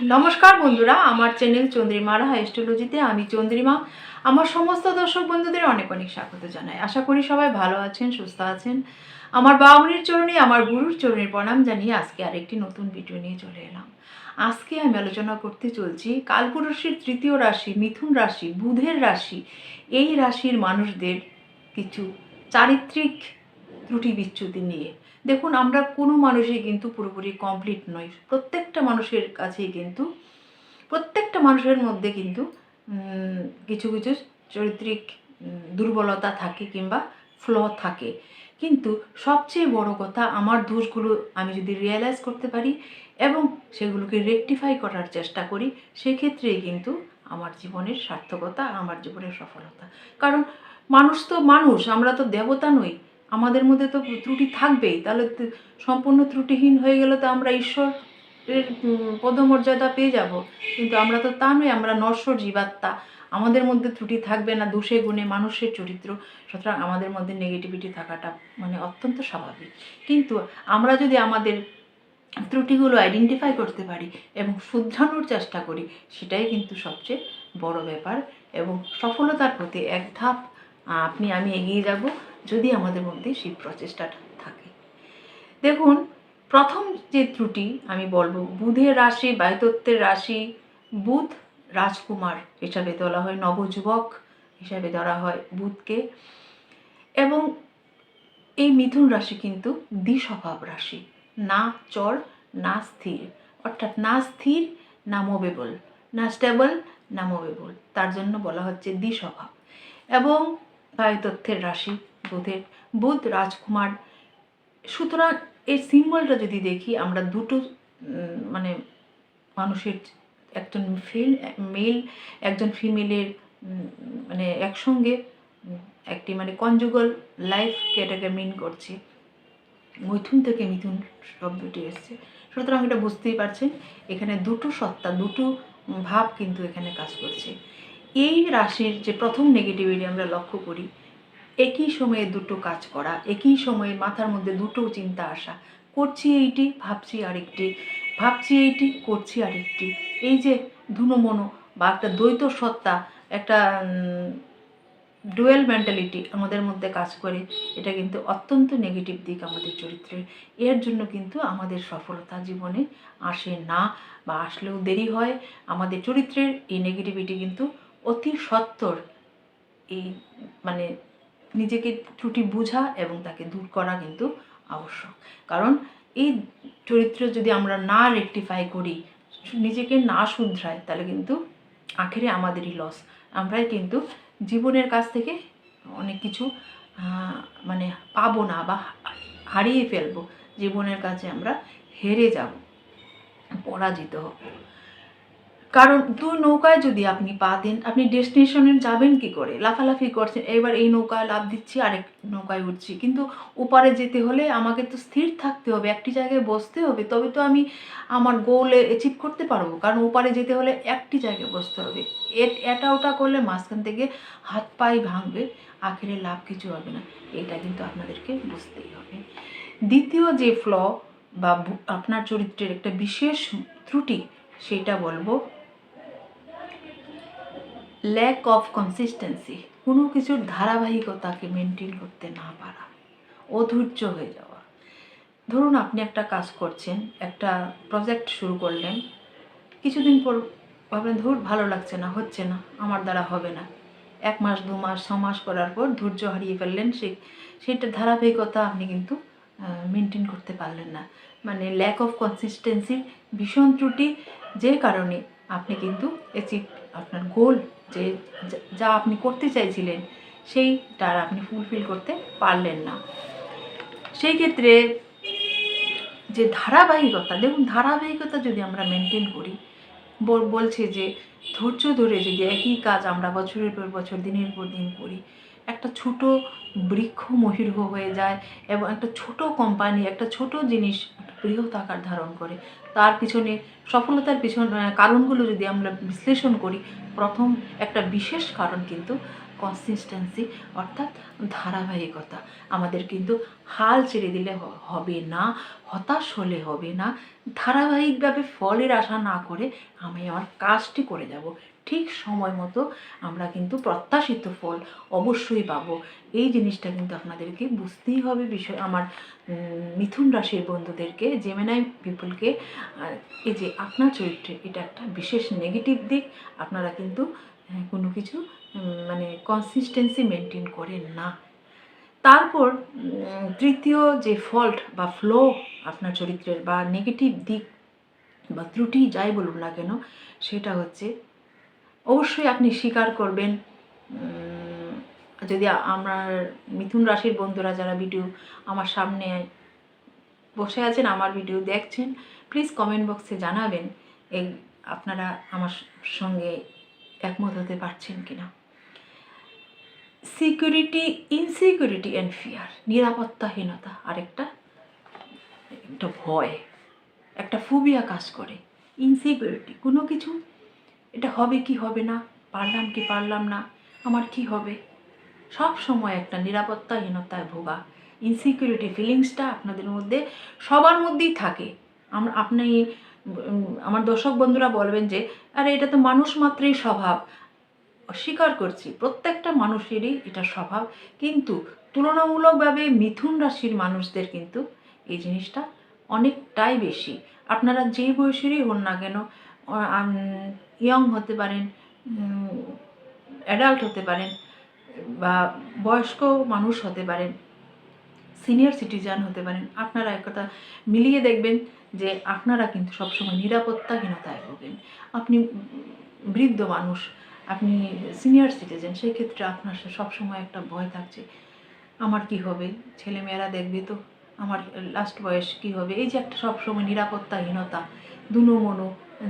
নমস্কার বন্ধুরা, আমার চ্যানেল চন্দ্রিমার অ্যাস্ট্রোলজিতে আমি চন্দ্রিমা। আমার সমস্ত দর্শক বন্ধুদের অনেক অনেক স্বাগত জানাই। আশা করি সবাই ভালো আছেন, সুস্থ আছেন। আমার বাউনির চরণে, আমার গুরুর চরণে প্রণাম জানিয়ে আজকে আরেকটি নতুন ভিডিও নিয়ে চলে এলাম। আজকে আমি আলোচনা করতে চলছি কালপুরুষের তৃতীয় রাশি, মিথুন রাশি, বুধের রাশি। এই রাশির মানুষদের কিছু চারিত্রিক ত্রুটি বিচ্যুতি নিয়ে। দেখুন, আমরা কোনো মানুষই কিন্তু পুরোপুরি কমপ্লিট নই। প্রত্যেকটা মানুষের কাছেই কিন্তু, প্রত্যেকটা মানুষের মধ্যে কিন্তু কিছু কিছু চরিত্রিক দুর্বলতা থাকে কিংবা ফ্ল থাকে। কিন্তু সবচেয়ে বড় কথা, আমার দোষগুলো আমি যদি রিয়েলাইজ করতে পারি এবং সেগুলোকে রেকটিফাই করার চেষ্টা করি, সেক্ষেত্রেই কিন্তু আমার জীবনের সার্থকতা, আমার জীবনের সফলতা। কারণ মানুষ তো মানুষ, আমরা তো দেবতা নই। আমাদের মধ্যে তো ত্রুটি থাকবেই। তাহলে সম্পূর্ণ ত্রুটিহীন হয়ে গেলে তো আমরা ঈশ্বরের পদমর্যাদা পেয়ে যাব। কিন্তু আমরা তো তা নই আমরা নশ্বর জীবাত্মা। আমাদের মধ্যে ত্রুটি থাকবে না, দোষে গুণে মানুষের চরিত্র। সুতরাং আমাদের মধ্যে নেগেটিভিটি থাকাটা মানে অত্যন্ত স্বাভাবিক। কিন্তু আমরা যদি আমাদের ত্রুটিগুলো আইডেন্টিফাই করতে পারি এবং শুধরানোর চেষ্টা করি, সেটাই কিন্তু সবচেয়ে বড় ব্যাপার। এবং সফলতার প্রতি এক ধাপ আপনি, আমি এগিয়ে যাব। যদি আমাদের মধ্যে সেই প্রচেষ্টাটা থাকে। দেখুন, প্রথম যে ত্রুটি আমি বলব, বুধের রাশি, বায়ুতত্ত্বের রাশি, বুধ রাজকুমার হিসাবে ধরা হয়, নবযুবক হিসাবে ধরা হয় বুধকে। এবং এই মিথুন রাশি কিন্তু দ্বিস্বভাব রাশি, না চর, না স্থির। অর্থাৎ না স্থির, না মোবেবল না স্টেবল না মোবেবল তার জন্য বলা হচ্ছে দ্বিস্বভাব। এবং বায়ুতত্ত্বের রাশি বুধের, বুধ রাজকুমার। সুতরাং এই সিম্বলটা যদি দেখি, আমরা দুটো মানে মানুষের একজন ফিল, মেল, একজন ফিমেলের মানে একসঙ্গে, একটি মানে কনজুগল লাইফকে এটাকে মিন করছি। মৈথুন থেকে মিথুন শব্দটি এসছে। সুতরাং এটা বুঝতেই পারছেন, এখানে দুটো সত্তা, দুটো ভাব কিন্তু এখানে কাজ করছে। এই রাশির যে প্রথম নেগেটিভিটি আমরা লক্ষ্য করি একই সময়ে দুটো কাজ করা, একই সময়ে মাথার মধ্যে দুটো চিন্তা আসা। করছি এইটি, ভাবছি আরেকটি, ভাবছি এইটি, করছি আরেকটি। এই যে ধুনোমনো বা একটা দ্বৈত সত্তা, একটা ডুয়েল মেন্টালিটি আমাদের মধ্যে কাজ করে, এটা কিন্তু অত্যন্ত নেগেটিভ দিক আমাদের চরিত্রের। এর জন্য কিন্তু আমাদের সফলতা জীবনে আসে না বা আসলেও দেরি হয়। আমাদের চরিত্রের এই নেগেটিভিটি কিন্তু অতি সত্বর এই মানে নিজেকে ত্রুটি বোঝা এবং তাকে দূর করা কিন্তু আবশ্যক। কারণ এই চরিত্র যদি আমরা না রেকটিফাই করি, নিজেকে না শুধরাই, তাহলে কিন্তু আখেরে আমাদেরই লস আমরাই কিন্তু জীবনের কাছ থেকে অনেক কিছু মানে পাবো না বা হারিয়ে ফেলব। জীবনের কাছে আমরা হেরে যাব, পরাজিত হব। কারণ দু নৌকায় যদি আপনি পা দেন, আপনি ডেস্টিনেশনে যাবেন কি করে? লাফালাফি করছেন, এবার এই নৌকায় লাভ দিচ্ছি, আরেক নৌকায় উঠছি। কিন্তু ওপারে যেতে হলে আমাকে তো স্থির থাকতে হবে, একটি জায়গায় বসতে হবে, তবে তো আমি আমার গোলে অ্যাচিভ করতে পারব। কারণ ওপারে যেতে হলে একটি জায়গায় বসতে হবে। এটা ওটা করলে মাঝখান থেকে হাত পাই ভাঙবে, আখেরে লাভ কিছু হবে না। এটা কিন্তু আপনাদেরকে বুঝতেই হবে। দ্বিতীয় যে ফ্ল বা আপনার চরিত্রের একটা বিশেষ ত্রুটি, সেটা বলব ল্যাক অফ কনসিস্টেন্সি কোনো কিছুর ধারাবাহিকতাকে মেনটেন করতে না পারা, অধৈর্য হয়ে যাওয়া। ধরুন আপনি একটা কাজ করছেন, একটা প্রজেক্ট শুরু করলেন, কিছুদিন পর ভাবলেন, ধর, ভালো লাগছে না, হচ্ছে না, আমার দ্বারা হবে না। এক মাস, দু মাস, ছ মাস করার পর ধৈর্য হারিয়ে ফেললেন, সে, সেটা ধারাবাহিকতা আপনি কিন্তু মেনটেন করতে পারলেন না। মানে ল্যাক অফ কনসিস্টেন্সির ভীষণ ত্রুটি, যে কারণে আপনি কিন্তু অ্যাচিভ আপনার গোল যে যা- আপনি করতে চাইছিলেন সেইটা আর আপনি ফুলফিল করতে পারলেন না। সেই ক্ষেত্রে যে ধারাবাহিকতা, দেখুন ধারাবাহিকতা যদি আমরা মেনটেন করি বল- বলছে যে ধৈর্য ধরে যদি একই কাজ আমরা বছরের পর বছর, দিনের পর দিন করি, একটা ছোট বৃক্ষ মহির্ঘ হয়ে যায় এবং একটা ছোট কোম্পানি একটা ছোট জিনিস বৃহৎ আকার ধারণ করে। তার পিছনে, সফলতার পিছনে কারণগুলো যদি আমরা বিশ্লেষণ করি, প্রথম একটা বিশেষ কারণ কিন্তু কনসিস্টেন্সি অর্থাৎ ধারাবাহিকতা। আমাদের কিন্তু হাল ছেড়ে দিলে হবে না, হতাশ হলে হবে না। ধারাবাহিকভাবে ফলের আশা না করে আমি আমার কাজটি করে যাব। ঠিক সময় মতো আমরা কিন্তু প্রত্যাশিত ফল অবশ্যই পাবো। এই জিনিসটা কিন্তু আপনাদেরকে বুঝতেই হবে বিষয়, আমার মিথুন রাশির বন্ধুদেরকে জেমেনাই পিপলকে এই যে আপনার চরিত্রে এটা একটা বিশেষ নেগেটিভ দিক। আপনারা কিন্তু কোনো কিছু মানে কনসিস্টেন্সি মেনটেন করেন না। তারপর তৃতীয় যে ফল্ট বা ফ্লো আপনার চরিত্রের বা নেগেটিভ দিক বা ত্রুটি যাই বলুন না কেন, সেটা হচ্ছে অবশ্যই আপনি স্বীকার করবেন। যদি আমার মিথুন রাশির বন্ধুরা যারা ভিডিও আমার সামনে বসে আছেন, আমার ভিডিও দেখছেন প্লিজ কমেন্ট বক্সে জানাবেন এই আপনারা আমার সঙ্গে একমত হতে পারছেন কি না সিকিউরিটি ইনসিকিউরিটি অ্যান্ড ফিয়ার নিরাপত্তাহীনতা আরেকটা, একটা ভয়, একটা ফুবিয়া কাজ করে। ইনসিকিউরিটি কোনো কিছু এটা হবে কি হবে না? পারলাম কি পারলাম না? আমার কি হবে? সব সময় একটা নিরাপত্তাহীনতায় ভোগা। ইনসিকিউরিটি ফিলিংসটা আপনাদের মধ্যে সবার মধ্যেই থাকে। আমরা আপনি আমার দর্শক বন্ধুরা বলবেন যে, আরে, এটা তো মানুষ মাত্রই স্বভাব। স্বীকার করছি, প্রত্যেকটা মানুষেরই এটা স্বভাব। কিন্তু তুলনামূলকভাবে মিথুন রাশির মানুষদের কিন্তু এই জিনিসটা অনেকটাই বেশি। আপনারা যে বয়সেরই হন না কেন ইয়ং হতে পারেন অ্যাডাল্ট হতে পারেন, বা বয়স্ক মানুষ হতে পারেন সিনিয়র সিটিজেন হতে পারেন, আপনারা একথা মিলিয়ে দেখবেন যে আপনারা কিন্তু সবসময় নিরাপত্তাহীনতায় ভোগেন। আপনি বৃদ্ধ মানুষ, আপনি সিনিয়র সিটিজেন সেই ক্ষেত্রে আপনার সবসময় একটা ভয় থাকছে, আমার কি হবে? ছেলেমেয়েরা দেখবে তো, আমার লাস্ট বয়স কি হবে? এই যে একটা সবসময় নিরাপত্তাহীনতা দুনো মনো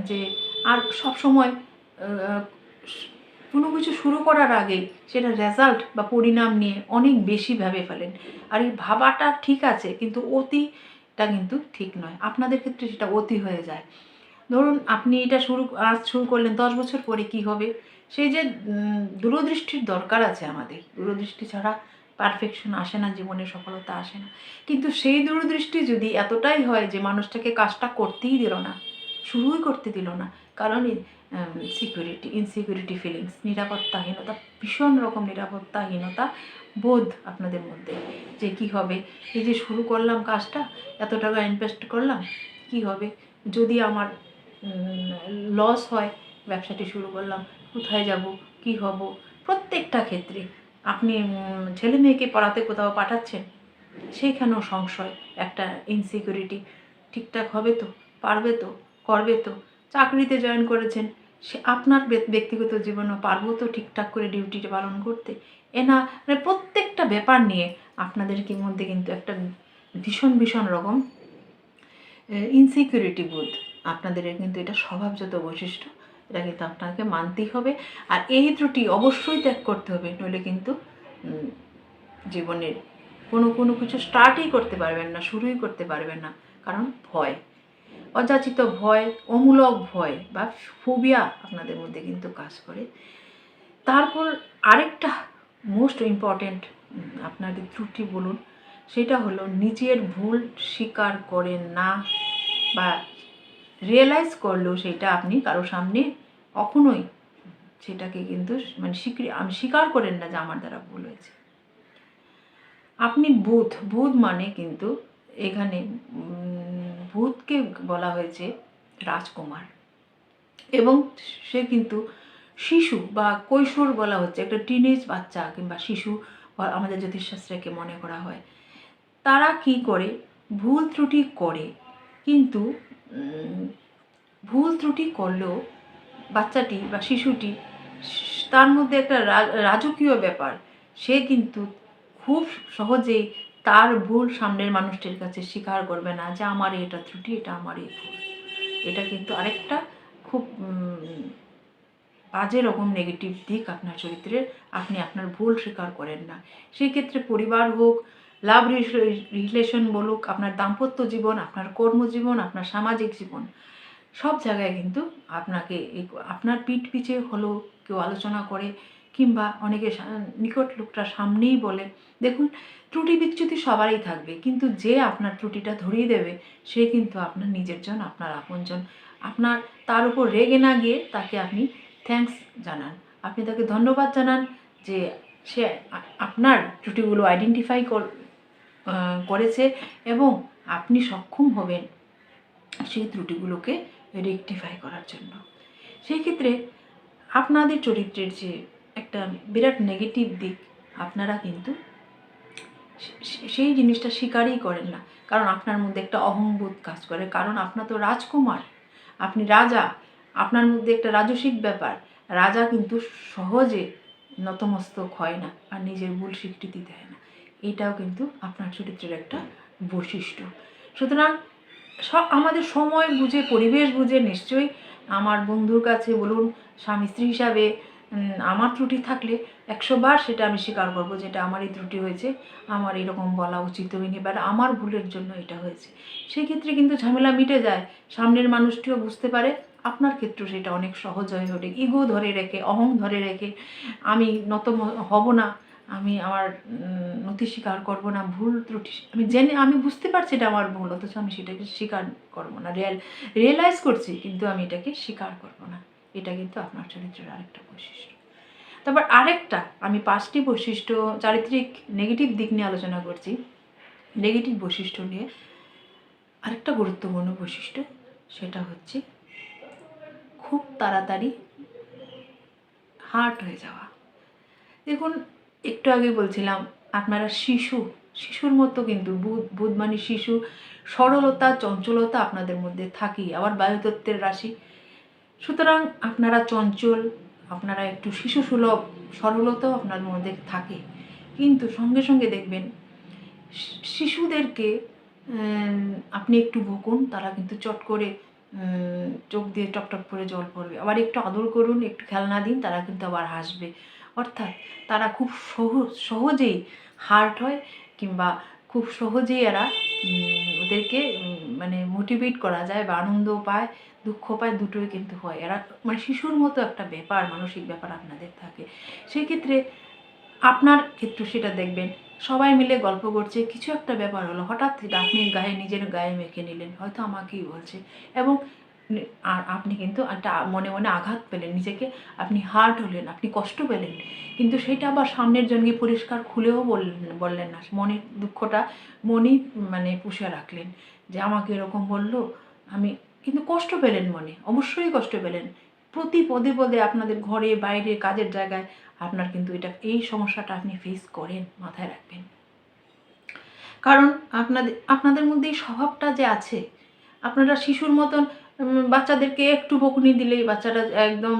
যে আর সব সময় কোনো কিছু শুরু করার আগে সেটা রেজাল্ট বা পরিণাম নিয়ে অনেক বেশি ভেবে ফেলেন। আর এই ভাবাটা ঠিক আছে, কিন্তু অতিটা কিন্তু ঠিক নয়। আপনাদের ক্ষেত্রে সেটা অতি হয়ে যায়। ধরুন, আপনি এটা শুরু, আজ শুরু করলেন, দশ বছর পরে কি হবে? সেই যে দূরদৃষ্টির দরকার আছে আমাদের। দূরদৃষ্টি ছাড়া পারফেকশন আসে না, জীবনে সফলতা আসে না। কিন্তু সেই দূরদৃষ্টি যদি এতটাই হয় যে, মানুষটাকে কাজটা করতেই দিল না শুরুই করতে দিল না। কারণ সিকিউরিটি ইনসিকিউরিটি ফিলিংস নিরাপত্তাহীনতা, ভীষণ রকম নিরাপত্তাহীনতা বোধ আপনাদের মধ্যে। যে কি হবে? এই যে শুরু করলাম কাজটা, এত টাকা ইনভেস্ট করলাম, কি হবে? যদি আমার লস হয়, ব্যবসাটি শুরু করলাম, কোথায় যাব? কি হব? প্রত্যেকটা ক্ষেত্রে আপনি ছেলে মেয়েকে পড়াতে কোথাও পাঠাচ্ছেন সেইখানেও সংশয়, একটা ইনসিকিউরিটি ঠিকঠাক হবে তো? পারবে তো? করবে তো। চাকরিতে জয়েন করেছেন। সে আপনার ব্যক্তিগত জীবনেও পারব তো ঠিকঠাক করে ডিউটিটা পালন করতে। এ না মানে প্রত্যেকটা ব্যাপার নিয়ে আপনাদের কি মধ্যে কিন্তু একটা ভীষণ ভীষণ রকম ইনসিকিউরিটি বোধ। আপনাদের কিন্তু এটা স্বভাবজাত বৈশিষ্ট্য। এটা কিন্তু আপনাকে মানতেই হবে। আর এই ত্রুটি অবশ্যই ত্যাগ করতে হবে। নইলে কিন্তু জীবনের কোনো কোনো কিছু স্টার্টই করতে পারবেন না, শুরুই করতে পারবেন না। কারণ ভয়। অযাচিত ভয়, অমূলক ভয় বা ফোবিয়া আপনাদের মধ্যে কিন্তু কাজ করে। তারপর আরেকটা মোস্ট ইম্পর্ট্যান্ট আপনাদের ত্রুটি বলুন, সেটা হলো নিজের ভুল স্বীকার করেন না বা রিয়েলাইজ করলেও সেটা আপনি কারও সামনে কখনোই সেটাকে কিন্তু মানে আমি স্বীকার করেন না যে আমার দ্বারা ভুল হয়েছে। আপনি ভূত ভূত মানে কিন্তু এখানে ভূতকে বলা হয়েছে রাজকুমার। এবং সে কিন্তু শিশু বা কৈশোর বলা হচ্ছে, একটা টিনেজ বাচ্চা কিংবা শিশু আমাদের জ্যোতিষশাস্ত্রকে মনে করা হয়। তারা কি করে? ভুল ত্রুটি করে। কিন্তু ভুল ত্রুটি করলেও বাচ্চাটি বা শিশুটি তার মধ্যে একটা রাজকীয় ব্যাপার। সে কিন্তু খুব সহজেই তার ভুল সামনের মানুষটির কাছে স্বীকার করবে না যে আমার এটা ত্রুটি, এটা আমার এই ভুল। এটা কিন্তু আরেকটা খুব বাজে রকম নেগেটিভ দিক আপনার চরিত্রের। আপনি আপনার ভুল স্বীকার করেন না। সেই ক্ষেত্রে পরিবার হোক লাভ রিলেশন বলুক, আপনার দাম্পত্য জীবন, আপনার কর্মজীবন, আপনার সামাজিক জীবন, সব জায়গায় কিন্তু আপনাকে আপনার পিঠ পিছে হলেও কেউ আলোচনা করে কিংবা অনেকে নিকট লোকটা সামনেই বলে, দেখুন, ত্রুটি বিচ্যুতি সবারই থাকবে, কিন্তু যে আপনার ত্রুটিটা ধরিয়ে দেবে, সে কিন্তু আপনার নিজের জন, আপনার আপনজন আপনার, তার উপর রেগে না গিয়ে তাকে আপনি থ্যাঙ্কস জানান। আপনি তাকে ধন্যবাদ জানান যে সে আপনার ত্রুটিগুলো আইডেন্টিফাই করেছে এবং আপনি সক্ষম হবেন সেই ত্রুটিগুলোকে রেকটিফাই করার জন্য। সেই ক্ষেত্রে আপনাদের চরিত্রের যে একটা বিরাট নেগেটিভ দিক আপনারা কিন্তু সেই জিনিসটা স্বীকারই করেন না। কারণ আপনার মধ্যে একটা অহংবোধ কাজ করে। কারণ আপনার তো রাজকুমার, আপনি রাজা, আপনার মধ্যে একটা রাজসিক ব্যাপার। রাজা কিন্তু সহজে নতমস্তক হয় না আর নিজের ভুল স্বীকৃতি দেয় না। এটাও কিন্তু আপনার চরিত্রের একটা বৈশিষ্ট্য। সুতরাং সব, আমাদের সময় বুঝে, পরিবেশ বুঝে নিশ্চয়ই আমার বন্ধুর কাছে বলুন স্বামী স্ত্রী হিসাবে আমার ত্রুটি থাকলে একশো বার সেটা আমি স্বীকার করব যেটা আমারই ত্রুটি হয়েছে। আমার এরকম বলা উচিত হয়নি বা আমার ভুলের জন্য এটা হয়েছে। সেই ক্ষেত্রে কিন্তু ঝামেলা মিটে যায়। সামনের মানুষটিও বুঝতে পারে। আপনার ক্ষেত্রেও সেটা অনেক সহজ হয়ে ওঠে। ইগো ধরে রেখে, অহং ধরে রেখে আমি নত হব না। আমি আমার নথি স্বীকার করব না। ভুল ত্রুটি আমি জেনে আমি বুঝতে পারছি এটা আমার ভুল, অথচ আমি সেটাকে স্বীকার করব না। রিয়েল রিয়েলাইজ করছি, কিন্তু আমি এটাকে স্বীকার করব না। এটা কিন্তু আপনার চরিত্রের আরেকটা বৈশিষ্ট্য। তারপর আরেকটা, আমি পাঁচটি বৈশিষ্ট্য, চারিত্রিক নেগেটিভ দিক নিয়ে আলোচনা করছি। নেগেটিভ বৈশিষ্ট্য নিয়ে আরেকটা গুরুত্বপূর্ণ বৈশিষ্ট্য, সেটা হচ্ছে খুব তাড়াতাড়ি হার্ট হয়ে যাওয়া। দেখুন, একটু আগে বলছিলাম, আপনারা শিশু, শিশুর মতো কিন্তু বুধ বুধ মানে শিশু, সরলতা, চঞ্চলতা আপনাদের মধ্যে থাকি আবার বায়ুতত্ত্বের রাশি সুতরাং আপনারা চঞ্চল, আপনারা একটু শিশু সুলভ সরলতাও আপনার মধ্যে থাকে। কিন্তু সঙ্গে সঙ্গে দেখবেন, শিশুদেরকে আপনি একটু বকুন, তারা কিন্তু চট করে চোখ দিয়ে টপটপ করে জল পড়বে। আবার একটু আদর করুন, একটু খেলনা দিন, তারা কিন্তু আবার হাসবে। অর্থাৎ তারা খুব সহজ সহজেই হার্ট হয়, কিংবা খুব সহজেই এরা ওদেরকে মানে মোটিভেট করা যায় বা আনন্দ পায়। দুঃখ পায় দুটোই কিন্তু হয়। এরা মানে শিশুর মতো একটা ব্যাপার, মানসিক ব্যাপার আপনাদের থাকে। সেই ক্ষেত্রে আপনার ক্ষেত্রে সেটা দেখবেন, সবাই মিলে গল্প করছে, কিছু একটা ব্যাপার হলো, হঠাৎ আপনি গায়ে, নিজের গায়ে মেখে নিলেন, হয়তো আমাকেই বলছে। এবং আর আপনি কিন্তু একটা মনে মনে আঘাত পেলেন, নিজেকে আপনি হার্ট হলেন, আপনি কষ্ট পেলেন। কিন্তু সেটা আবার সামনের জনকে পরিষ্কার খুলেও বললেন বললেন না। মনের দুঃখটা মনেই মানে পুষে রাখলেন যে আমাকে এরকম বলল, আমি কিন্তু কষ্ট পেলেন মনে, অবশ্যই কষ্ট পেলেন। প্রতি পদে পদে আপনাদের ঘরে, বাইরে, কাজের জায়গায় আপনার কিন্তু এটা, এই সমস্যাটা আপনি ফেস করেন, মাথায় রাখবেন। কারণ আপনাদের আপনাদের মধ্যে এই স্বভাবটা যে আছে, আপনারা শিশুর মতন বাচ্চাদেরকে একটু বকুনি দিলেই বাচ্চাটা একদম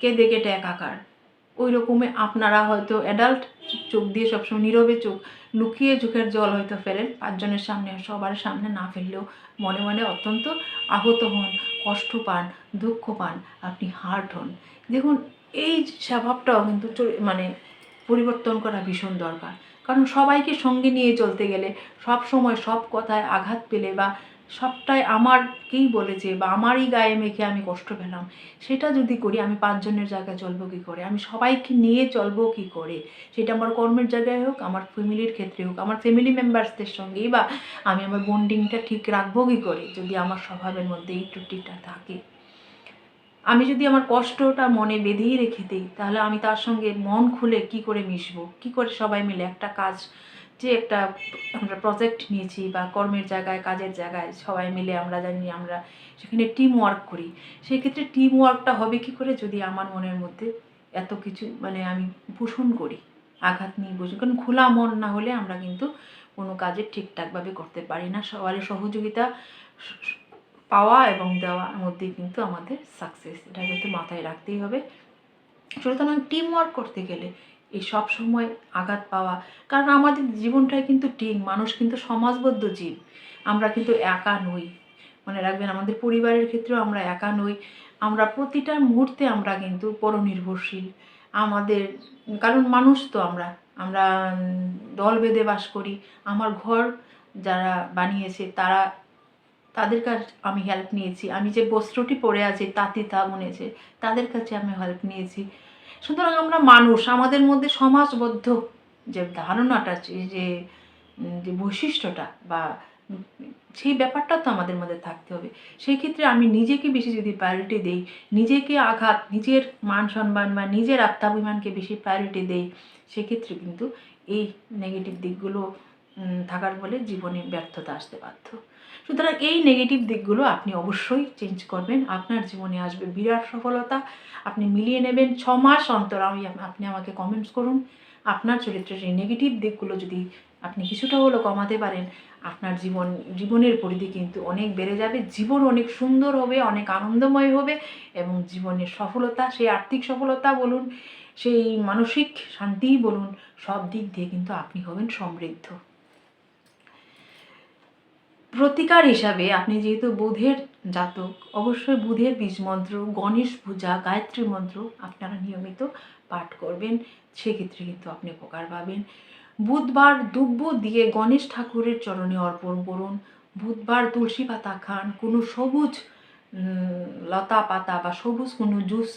কেঁদে কেটে একাকার। ওই রকমে আপনারা হয়তো অ্যাডাল্ট চোখ দিয়ে সবসময় নীরবে চোখ লুকিয়ে চোখের জল হয়তো ফেলেন। পাঁচজনের সামনে সবার সামনে না ফেললেও মনে মনে অত্যন্ত আহত হন, কষ্ট পান, দুঃখ পান, আপনি হার্ট হন। দেখুন, এই স্বভাবটাও কিন্তু মানে পরিবর্তন করা ভীষণ দরকার। কারণ সবাইকে সঙ্গে নিয়ে চলতে গেলে সব সময় সব কথায় আঘাত পেলে বা সবটাই আমারকেই বলেছে বা আমারই গায়ে মেখে আমি কষ্ট পেলাম। সেটা যদি করি, আমি পাঁচজনের জায়গায় চলবো কী করে? আমি সবাইকে নিয়ে চলবো কী করে? সেটা আমার কর্মের জায়গায় হোক, আমার ফ্যামিলির ক্ষেত্রে হোক, আমার ফ্যামিলি মেম্বার্সদের সঙ্গেই বা আমি আমার বন্ডিংটা ঠিক রাখব কী করে? যদি আমার স্বভাবের মধ্যে এই ত্রুটিটা থাকে। আমি যদি আমার কষ্টটা মনে বেঁধেই রেখে দিই, তাহলে আমি তার সঙ্গে মন খুলে কি করে মিশবো? কি করে সবাই মিলে একটা কাজ যে একটা আমরা প্রজেক্ট নিয়েছি বা কর্মের জায়গায়, কাজের জায়গায় সবাই মিলে আমরা জানি আমরা সেখানে টিম ওয়ার্ক করি। সেই ক্ষেত্রে টিম ওয়ার্কটা হবে কি করে যদি আমার মনের মধ্যে এত কিছু মানে আমি পোষণ করি, আঘাত নিয়ে বুঝি কারণ খোলা মন না হলে আমরা কিন্তু কোনো কাজে ঠিকঠাকভাবে করতে পারি না। সবারই সহযোগিতা পাওয়া এবং দেওয়ার মধ্যেই কিন্তু আমাদের সাকসেস এটা কিন্তু মাথায় রাখতেই হবে। সুতরাং টিম ওয়ার্ক করতে গেলে এই সব সময় আঘাত পাওয়া। কারণ আমাদের জীবনটাই কিন্তু টিম মানুষ কিন্তু সমাজবদ্ধ জীব। আমরা কিন্তু একা নই। মনে রাখবেন, আমাদের পরিবারের ক্ষেত্রেও আমরা একা নই। আমরা প্রতিটা মুহূর্তে আমরা কিন্তু পরনির্ভরশীল। আমাদের, কারণ মানুষ তো আমরা। আমরা দল বেঁধে বাস করি। আমার ঘর যারা বানিয়েছে, তারা, তাদের কাছে আমি হেল্প নিয়েছি। আমি যে বস্ত্রটি পরে আছি, তাঁতি তা বুনেছে। তাদের কাছে আমি হেল্প নিয়েছি। সুতরাং আমরা মানুষ, আমাদের মধ্যে সমাজবদ্ধ যে ধারণাটা, যে- যে বৈশিষ্ট্যটা বা সেই ব্যাপারটা তো আমাদের মধ্যে থাকতে হবে। সেই ক্ষেত্রে আমি নিজেকে বেশি যদি প্রায়োরিটি দেই, নিজেকে আঘাত, নিজের মান সম্মান বা নিজের আত্মাভিমানকে বেশি প্রায়োরিটি দেই, সেক্ষেত্রে কিন্তু এই নেগেটিভ দিকগুলো থাকার ফলে জীবনে ব্যর্থতা আসতে বাধ্য। সুতরাং এই নেগেটিভ দিকগুলো আপনি অবশ্যই চেঞ্জ করবেন। আপনার জীবনে আসবে বিরাট সফলতা। আপনি মিলিয়ে নেবেন। ছ মাস অন্তর আমি আপনি আমাকে কমেন্টস করুন। আপনার চরিত্রের এই নেগেটিভ দিকগুলো যদি আপনি কিছুটা হলেও কমাতে পারেন, আপনার জীবন, জীবনের পরিধি কিন্তু অনেক বেড়ে যাবে। জীবন অনেক সুন্দর হবে, অনেক আনন্দময় হবে এবং জীবনের সফলতা, সেই আর্থিক সফলতা বলুন, সেই মানসিক শান্তিই বলুন, সব দিক দিয়ে কিন্তু আপনি হবেন সমৃদ্ধ। প্রতিকার হিসাবে আপনি যেহেতু বুধের জাতক, অবশ্যই বুধের বীজ মন্ত্র গণেশ পূজা, গায়ত্রী মন্ত্র আপনারা নিয়মিত পাঠ করবেন। সেক্ষেত্রে কিন্তু আপনি উপকার পাবেন। বুধবার দুব্য দিয়ে গণেশ ঠাকুরের চরণে অর্পণ করুন। বুধবার তুলসী পাতা খান, কোনো সবুজ লতা পাতা বা সবুজ কোনো জুস,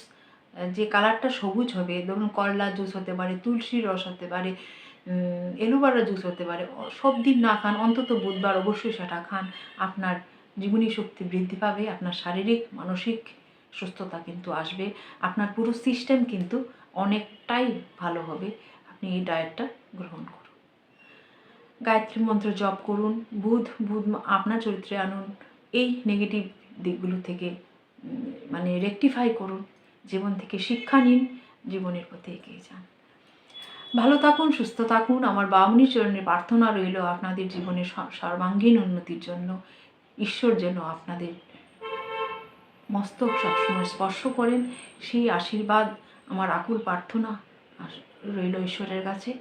যে কালারটা সবুজ হবে, ধরুন করলা জুস হতে পারে তুলসীর রস হতে পারে এলুবারা জুস হতে পারে। সব দিন না খান, অন্তত বুধবার অবশ্যই সেটা খান। আপনার জীবনী শক্তি বৃদ্ধি পাবে, আপনার শারীরিক, মানসিক সুস্থতা কিন্তু আসবে, আপনার পুরো সিস্টেম কিন্তু অনেকটাই ভালো হবে। আপনি এই ডায়েটটা গ্রহণ করুন। গায়ত্রী মন্ত্র জপ করুন, বুধ বুধ আপনার চরিত্রে আনুন, এই নেগেটিভ দিকগুলো থেকে মানে রেকটিফাই করুন। জীবন থেকে শিক্ষা নিন, জীবনের পথে এগিয়ে যান। ভালো থাকুন, সুস্থ থাকুন। আমার বামনি চরণে প্রার্থনা রইল আপনাদের জীবনের স- সর্বাঙ্গীন উন্নতির জন্য। ঈশ্বর যেন আপনাদের মস্তক সবসময় স্পর্শ করেন। সেই আশীর্বাদ, আমার আকুল প্রার্থনা রইল ঈশ্বরের কাছে।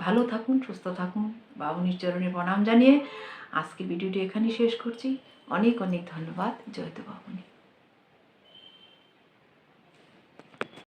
ভালো থাকুন, সুস্থ থাকুন। বাবুনির চরণে প্রণাম জানিয়ে আজকে ভিডিওটি এখানেই শেষ করছি। অনেক অনেক ধন্যবাদ। জয়তু বাবুনি